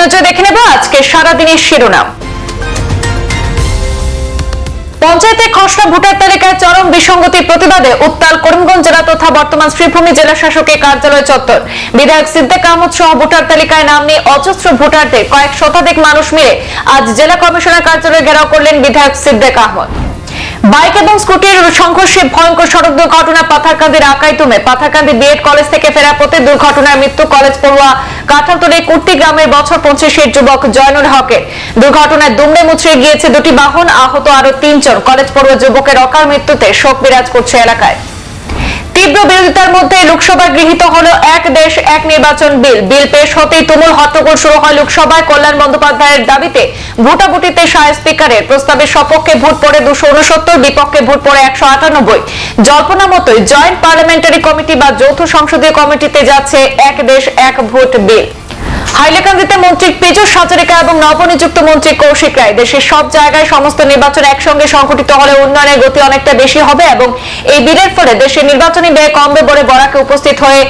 নজর দেখে নেব আজকে সারাদিনের শিরোনাম। পঞ্চায়েতে খসড়া ভোটার তালিকায় চরম বিসঙ্গতির প্রতিবাদে উত্তাল করিমগঞ্জ জেলা তথা বর্তমান শ্রীভূমি জেলা শাসকের কার্যালয় চত্বর। বিধায়ক সিদ্দিক আহমদ সহ ভোটার তালিকায় নাম নিয়ে অজস্র ভোটারদের কয়েক শতাধিক মানুষ মিলে আজ জেলা কমিশনার কার্যালয় ঘেরাও করলেন বিধায়ক সিদ্দিক আহমদ। বাইক এবং স্কুটির সংঘর্ষে ভয়ঙ্কর সড়ক দুর্ঘটনা পাথারকান্দির আকাইতুমে। পাথারকান্দি বিএড কলেজ থেকে ফেরার পথে দুর্ঘটনায় মৃত্যু কলেজ পড়ুয়া কাঁঠালতলী কুর্তি গ্রামের বছর পঁচিশের যুবক জয়নুল হকের। দুর্ঘটনায় দুমড়ে মুচড়ে গিয়েছে দুটি বাহন, আহত আরও তিনজন। কলেজ পড়ুয়া যুবকের অকাল মৃত্যুতে শোক বিরাজ করছে এলাকায়। তীব্র বিরোধিতার মধ্যে লোকসভায় গৃহীত হলো এক দেশ, এক নির্বাচন বিল। বিল পেশ হতেই তুমুল হট্টগোল শুরু হয় লোকসভায়। কল্যাণ বন্দ্যোপাধ্যায়ের দাবিতে ভোটাভুটিতে সায় স্পিকারের প্রস্তাবের সপক্ষে ভোট পড়ে দুশো উনসত্তর বিপক্ষে ভোট পড়ে একশো আটানব্বই। জল্পনা মতোই জয়েন্ট পার্লামেন্টারি কমিটি বা যৌথ সংসদীয় কমিটিতে যাচ্ছে এক দেশ, এক ভোট বিল। হাইলাকান্দিতে মন্ত্রী পেজস হাজারিকা এবং নবনিযুক্ত মন্ত্রী কৌশিক রায়। দেশের সব জায়গায় সমস্ত নির্বাচন একসঙ্গে সংঘটিত হলে উন্নয়নের গতি অনেকটা বেশি হবে এবং এই বিলের ফলে দেশের নির্বাচনী ব্যয় কমবে বলে বরাকে উপস্থিত হয়ে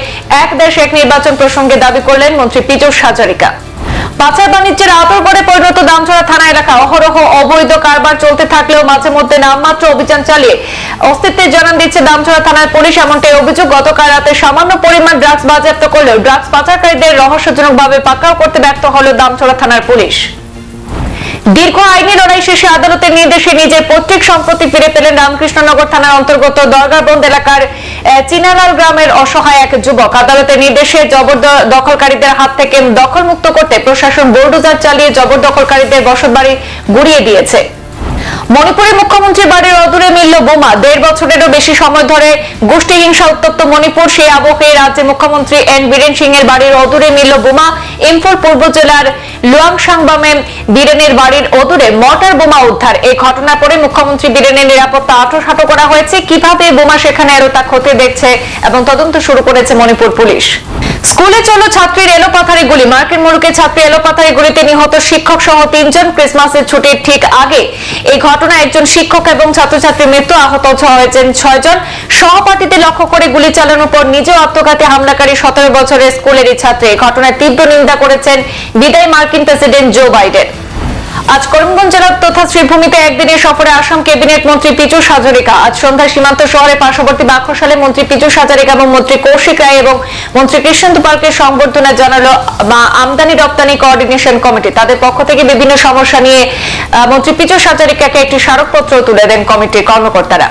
এক দেশ এক নির্বাচন প্রসঙ্গে দাবি করলেন মন্ত্রী পীযুষ হাজারিকা। পাচার বাণিজ্যের আতর্বরে পরিণত দামছড়া থানা এলাকা অহরহ অবৈধ কারবার চলতে থাকলেও মাঝে মধ্যে নামমাত্র অভিযান চালিয়ে অস্তিত্বের জানান দিচ্ছে দামছড়া থানার পুলিশ, এমনটাই অভিযোগ গতকাল রাতে সামান্য পরিমাণ ড্রাগস বাজেয়াপ্ত করলেও ড্রাগস পাচারকারীদের রহস্যজনকভাবে পাকড়াও করতে ব্যর্থ হলো দামছড়া থানার পুলিশ। দীর্ঘ আইনি লড়াই শেষে আদালতের নির্দেশে নিজের পৈতৃক সম্পত্তি ফিরে পেলেন রামকৃষ্ণনগর থানার অন্তর্গত দরগাবন্দ এলাকার চিনালাল গ্রামের অসহায় এক যুবক। আদালতের নির্দেশে জবরদখলকারীদের হাত থেকে দখলমুক্ত করতে প্রশাসন বোল্ডোজার চালিয়ে জবরদখলকারীদের বসতবাড়ি গুড়িয়ে দিয়েছে। মণিপুরের মুখ্যমন্ত্রীর বাড়ির অদূরে মিলল বোমা। দেড় বছরেরও বেশি সময় ধরে গোষ্ঠী হিংসা উত্তপ্ত মণিপুর। সেই আবহে রাজ্যের মুখ্যমন্ত্রী এন বীরেন সিং এর বাড়ির অদূরে মিলল বোমা। ইম্ফল পূর্ব জেলার লুয়াংসাংবামে বীরেনের বাড়ির অদূরে মর্টার বোমা উদ্ধার। এই ঘটনা পরে মুখ্যমন্ত্রী বীরেনের নিরাপত্তা আটোসাটো করা হয়েছে। কীভাবে বোমা সেখানে এলো তা খতিয়ে দেখছে এবং তদন্ত শুরু করেছে মণিপুর পুলিশ? স্কুলে চলো ছাত্রীর এলোপাথারি গুলি। মার্কেট মোড়কে ছাত্রী এলোপাথারি গুলিতে নিহত শিক্ষক সহ তিনজন ক্রিসমাসের ছুটির ঠিক আগে। এই ঘটনায় একজন শিক্ষক এবং ছাত্রছাত্রীর মৃত্যু আহত হয়েছেন ছয়জন। সহপাঠীদের লক্ষ্য করে গুলি চালানোর পর নিজেও আত্মঘাতী হামলাকারী সতেরো বছরের স্কুলের এই ছাত্রী। ঘটনায় তীব্র নিন্দা করেছেন বিদায় মার্কিন প্রেসিডেন্ট জো বাইডেন। আজ করিমগঞ্জ জেলার তথা শ্রীভূমিতে একদিনের সফরে আসাম ক্যাবিনেট মন্ত্রী পীযুষ হাজারিকা। আজ সন্ধ্যায় সীমান্ত শহরে পার্শ্ববর্তী বাক্ষশালে মন্ত্রী পীযুষ হাজারিকা এবং মন্ত্রী কৌশিক রায় এবং মন্ত্রী কৃষ্ণেন্দু পালকে সংবর্ধনা জানালো আমদানি রপ্তানি কোঅর্ডিনেশন কমিটি তাদের পক্ষ থেকে বিভিন্ন সমস্যা নিয়ে মন্ত্রী পীযুষ হাজারিকাকে একটি স্মারকপত্র তুলে দেন কমিটির কর্মকর্তারা।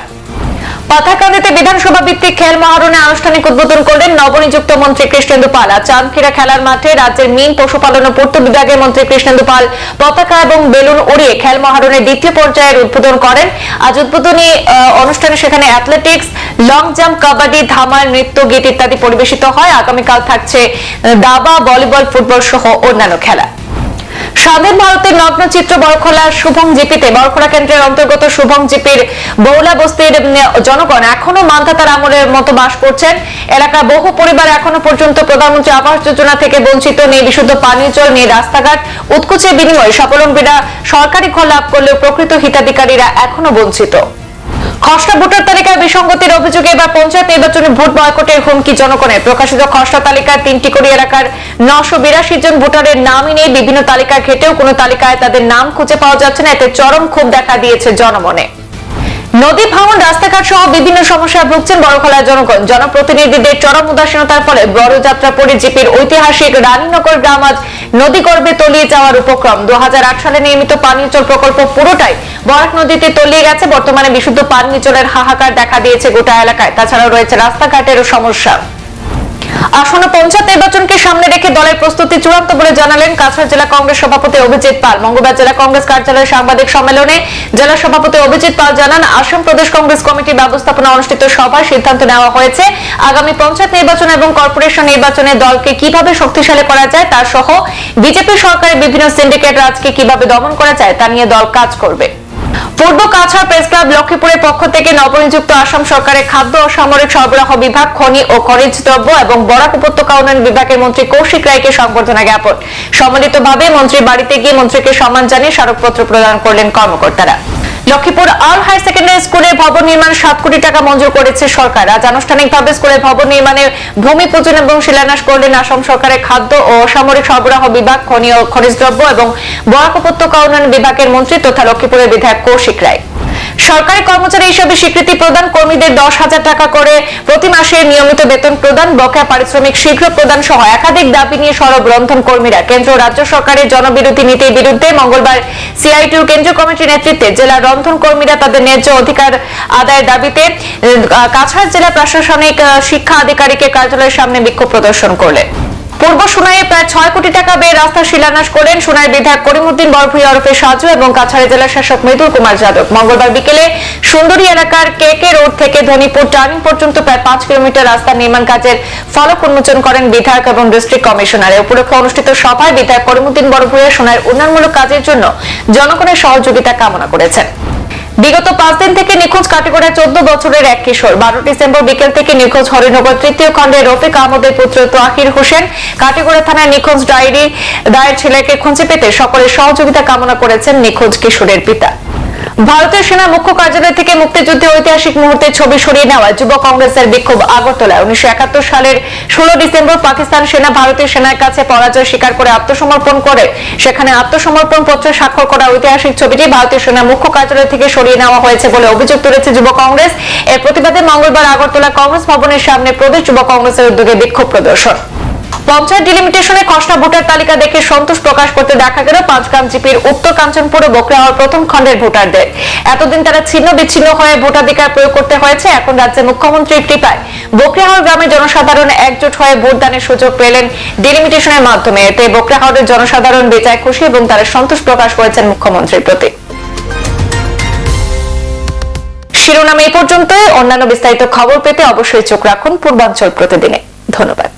পাথাকান্দিতে বিধানসভা ভিত্তিক খেল মহারণে আনুষ্ঠানিক উদ্বোধন করলেন নবনিযুক্ত মন্ত্রী কৃষ্ণেন্দু পাল চাঁদখিরা খেলার মাঠে রাজ্যের মিন পশুপালন ও পূর্ত বিভাগের মন্ত্রী কৃষ্ণেন্দু পাল পতাকা এবং বেলুন উড়িয়ে খেল মহারণের দ্বিতীয় পর্যায়ের উদ্বোধন করেন। আজ উদ্বোধনী অনুষ্ঠানে সেখানে অ্যাথলেটিক্স লং জাম্প কাবাডি ধামার নৃত্য গীত ইত্যাদি পরিবেশিত হয়। আগামীকাল থাকছে দাবা, ভলিবল, ফুটবল সহ অন্যান্য খেলা। স্বাধীন ভারতের নগ্ন চিত্র বরখলার শুভং জিপিতে, বরখলা কেন্দ্রের অন্তর্গত শুভং জিপির বৌলা বস্তির জনগণ এখনও মান্ধাতার আমলের মতো বাস করছেন। এলাকার বহু পরিবার এখনও পর্যন্ত প্রধানমন্ত্রী আবাস যোজনা থেকে বঞ্চিত। নেই বিশুদ্ধ পানীয় জল, নেই রাস্তাঘাট। উৎকুচের বিনিময়ে স্বাবলম্বীরা সরকারি ঘর লাভ করলেও প্রকৃত হিতাধিকারীরা এখনও বঞ্চিত। খসড়া ভোটার তালিকায় বিসঙ্গতির অভিযোগে এবার পঞ্চায়েত নির্বাচনে ভোট বয়কটের হুমকি জনগণের। প্রকাশিত খসড়া তালিকায় তিনটি করে এলাকার নশো বিরাশি জন ভোটারের নামই নেই। বিভিন্ন তালিকা ঘেটেও কোনো তালিকায় তাদের নাম খুঁজে পাওয়া যাচ্ছে না। এতে চরম ক্ষোভ দেখা দিয়েছে জনমনে। নদী ভাঙন, রাস্তাঘাট সহ বিভিন্ন সমস্যায় ভুগছেন বড়খলার জনগণ। জনপ্রতিনিধিদের চরম উদাসীনতার ফলে বড় যাত্রা পরে জিপির ঐতিহাসিক রানীনগর গ্রাম আজ নদী গর্ভে তলিয়ে যাওয়ার উপক্রম। দু হাজার আট সালে নির্মিত পানীয় প্রকল্প পুরোটাই বরাক নদীতে তলিয়ে গেছে। বর্তমানে বিশুদ্ধ পানীয় জলের হাহাকার দেখা দিয়েছে গোটা এলাকায়। তাছাড়াও রয়েছে রাস্তাঘাটেরও সমস্যা। আসন্ন পঞ্চায়েত নির্বাচনকে সামনে রেখে দলের প্রস্তুতি চূড়ান্ত বলে জানালেন কাছাড় জেলা কংগ্রেস সভাপতি অভিজিৎ পাল। মঙ্গলবার জেলা কংগ্রেস কার্যালয়ে সাংবাদিক সম্মেলনে জেলা সভাপতি অভিজিৎ পাল জানান, আসাম প্রদেশ কংগ্রেস কমিটির ব্যবস্থাপনা অনুষ্ঠিত সভায় সিদ্ধান্ত নেওয়া হয়েছে। আগামী পঞ্চায়েত নির্বাচন এবং কর্পোরেশন নির্বাচনে দলকে কীভাবে শক্তিশালী করা যায় তা সহ বিজেপি সরকারের বিভিন্ন সিন্ডিকেট রাজকে কীভাবে দমন করা যায় তা নিয়ে দল কাজ করবে। পূর্ব কাছাড় প্রেস ক্লাব লক্ষ্মীপুরের পক্ষ থেকে নবনিযুক্ত আসাম সরকারের খাদ্য ও সামরিক সরবরাহ বিভাগ, খনি ও খনিজ দ্রব্য এবং বরাক উপত্যকা উন্নয়ন বিভাগের মন্ত্রী কৌশিক রায়কে সংবর্ধনা জ্ঞাপন। সম্মিলিতভাবে মন্ত্রীর বাড়িতে গিয়ে মন্ত্রীকে সম্মান জানিয়ে স্মারকপত্র প্রদান করলেন কর্মকর্তারা। লক্ষ্মীপুর অল হায়ার সেকেন্ডারি স্কুলে ভবন নির্মাণ সাত কোটি টাকা মঞ্জুর করেছে সরকার। আজ আনুষ্ঠানিকভাবে স্কুলের ভবন নির্মাণে ভূমি পূজন এবং শিলান্যাস করলেন আসাম সরকারের খাদ্য ও অসামরিক সরবরাহ বিভাগ খনিজ দ্রব্য এবং বরাক উপত্যকা উন্নয়ন বিভাগের মন্ত্রী তথা লক্ষ্মীপুরের বিধায়ক কৌশিক রায়। সরকারি কর্মচারী হিসেবে স্বীকৃতি প্রদান কর্মীদের দশ হাজার টাকা করে প্রতি মাসে নিয়মিত বেতন প্রদান, বকেয়া পারিশ্রমিক শীঘ্র প্রদান সহ একাধিক দাবি নিয়ে সরব রন্ধন কর্মীরা। কেন্দ্র রাজ্য সরকারের জনবিরোধী নীতির বিরুদ্ধে মঙ্গলবার সিআইটিউ কেন্দ্রীয় কমিটির নেতৃত্বে জেলা রন্ধন কর্মীরা তাদের ন্যায্য অধিকার আদায়ের দাবিতে কাছাড় জেলা প্রশাসনিক শিক্ষা আধিকারিকের কার্যালয়ের সামনে বিক্ষোভ প্রদর্শন করলেন। পূর্ব সুনাইয়ে প্রায় ছয় কোটি টাকা ব্যয়ে রাস্তা শিলান্যাস করেন সুনাই বিধায়ক করিমউদ্দিন বরভুই ওরফে সাজু এবং কাছাড়ে জেলা শাসক মৃদুল কুমার যাদব। মঙ্গলবার বিকেলে সুন্দরী এলাকার কে কে রোড থেকে ধনীপুর টার্নিং পর্যন্ত প্রায় পাঁচ কিলোমিটার রাস্তা নির্মাণ কাজের ফলক উন্মোচন করেন বিধায়ক এবং ডিস্ট্রিক্ট কমিশনার। এ উপলক্ষে অনুষ্ঠিত সভায় বিধায়ক করিমুদ্দিন বরভুইয়া সোনার উন্নয়নমূলক কাজের জন্য জনগণের সহযোগিতা কামনা করেছেন। বিগত পাঁচ দিন থেকে নিখোঁজ কাটিগড়ায় চোদ্দ বছরের এক কিশোর। বারো ডিসেম্বর বিকেল থেকে নিখোঁজ হরিনগর তৃতীয় খণ্ডে রফিক আহমদের পুত্র তোয়াকির হোসেন। কাটিগড়া থানায় নিখোঁজ ডায়েরি দায়ের ছেলেকে খুঁজে পেতে সকলের সহযোগিতা কামনা করেছেন নিখোঁজ কিশোরের পিতা। ভারতীয় সেনা মুখ্য কার্যালয় থেকে মুক্তিযুদ্ধে ঐতিহাসিক মুহূর্তের ছবি সরিয়ে নেওয়া যুব কংগ্রেসের বিক্ষোভ আগরতলায়। উনিশশো একাত্তর সালের ষোলো ডিসেম্বর পাকিস্তান সেনা ভারতীয় সেনার কাছে পরাজয় স্বীকার করে আত্মসমর্পণ করে। সেখানে আত্মসমর্পণ পত্রে স্বাক্ষর করা ঐতিহাসিক ছবিটি ভারতীয় সেনা মুখ্য কার্যালয় থেকে সরিয়ে নেওয়া হয়েছে বলে অভিযোগ তুলেছে যুব কংগ্রেস। এর প্রতিবাদে মঙ্গলবার আগরতলা কংগ্রেস ভবনের সামনে প্রদেশ যুব কংগ্রেসের উদ্যোগে বিক্ষোভ প্রদর্শন। পঞ্চায়েত ডিলিমিটেশনে খসড়া ভোটার তালিকা দেখে সন্তোষ প্রকাশ করতে দেখা গেল পাঁচগ্রাম জিপির উত্তর কাঞ্চনপুর ও বকরাহর প্রথম খণ্ডের ভোটারদের। এতদিন তারা ছিন্ন বিচ্ছিন্ন হয়ে ভোটাধিকার প্রয়োগ করতে হয়েছে, এখন রাজ্যে মুখ্যমন্ত্রীর কৃপায়। বকরাহর গ্রামের জনসাধারণ একজোট হয়ে ভোটদানের সুযোগ পেলেন ডিলিমিটেশনের মাধ্যমে। এতে বকরাহরের জনসাধারণ বেজায় খুশি এবং তারা সন্তোষ প্রকাশ করেছেন মুখ্যমন্ত্রীর প্রতি। শিরোনাম এই পর্যন্তই। অন্যান্য বিস্তারিত খবর পেতে অবশ্যই চোখ রাখুন পূর্বাঞ্চল প্রতিদিনে। ধন্যবাদ।